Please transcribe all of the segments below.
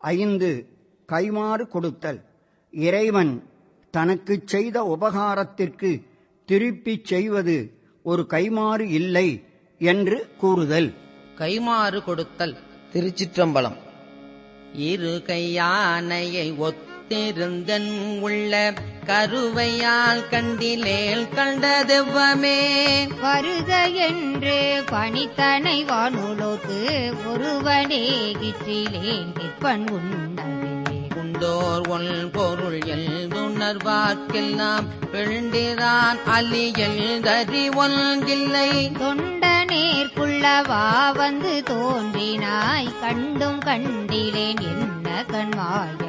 ஐந்து கைமாறு கொடுத்தல். இறைவன் தனக்குச் செய்த உபகாரத்திற்கு திருப்பிச் செய்வது ஒரு கைமாறு இல்லை என்று கூறுதல். கைமாறு கொடுத்தல் திருச்சிற்றம்பலம். இரு கையானையை ஒத்திருந்தன் உள்ள கருவையால் கண்டிலேல் கண்டதெவ்வமே? வருக என்று பணித்தனை வானுலோத்து ஒருவனே கிற்றிலேன் கிற்பன் உண்டதே உண்டோர் ஒல் பொருள் எழுதுணர்வார்க்கெல்லாம் பெண்டிரான் அலியல் தறி ஒன்றில்லை. தொண்டனேற்குள்ளவா வந்து தோன்றினாய் கண்டும் கண்டிலேன் என்ன கண்மாயமே.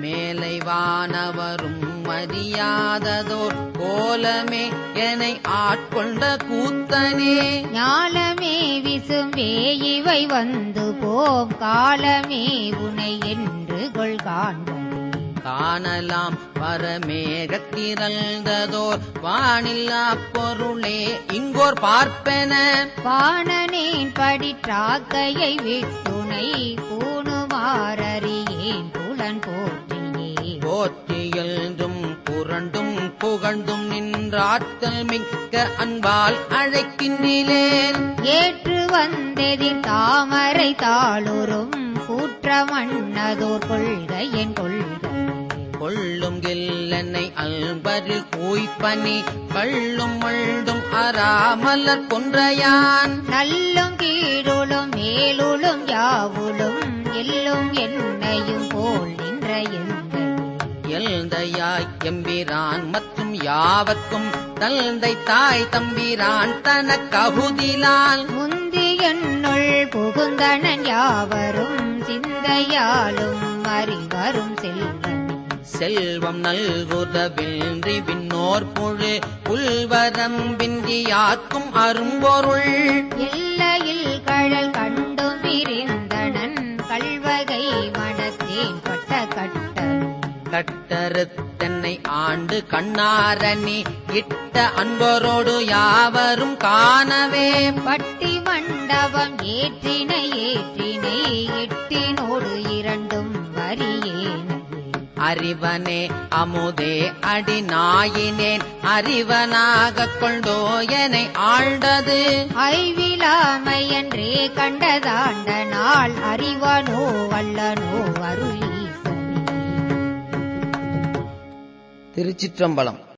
மேலை வானவரும் அறியாததோர் கோலமே என்னை ஆட்கொண்ட கூத்தனே. ஞாலமே விசும்பே இவை வந்து போம் காலமே உனை என்று கொள் காண்பதே காணலாம் பரமேகத்திரந்ததோர் வானில்லா பொருளே இங்கோர் பார்ப்பென. பாணனேன் படிற்றாக்கையை விட்டுனை பூணுமாறறியேன் புகழ்ந்தும் நின்றாற்றல் மிக்க அன்பால் அழைக்கின்றேன். ஏற்று வந்தெதிர் தாமரை தாளுரும் கூற்றமன்னதோர் கொள்கை என் கொள்கை கொள்ளும் கில்லனை அல்பரில் கூய்ப்பனி கள்ளும் மள்ளும் அறாமலர் கொன்றையான். நல்லும் கீழுளும் மேலுளும் யாவுளும் எல்லும் என்னையும் எல்தையாய் எம்பிரான் மற்றும் யாவர்க்கும் தந்தை தாய் தம்பிரான் தனக்ககுதிலால் முந்தி என்னுள் புகுந்தனன் யாவரும் சிந்தையாலும் அறிவரும் செல்வன் செல்வம் நல்குதவின்றி விண்ணோர் புழு புல்வரம்பின்றியாக்கும் அரும்பொருள். கட்டன் கட்டறுத்தன்னை ஆண்டு கண்ணாரணி இட்ட அன்பரோடு யாவரும் காணவே. பட்டி மண்டபம் ஏற்றினை ஏற்றினை எட்டினோடு இரண்டும் வரியேனது அறிவனே அமுதே அடி நாயினேன் அறிவனாகக் கொண்டோ எனை ஆழ்ந்தது. ஐவிலாமையன்றே கண்டதாண்ட நாள் அறிவனோ வல்லனோ அருளீசனே திருச்சிற்றம்பலம்.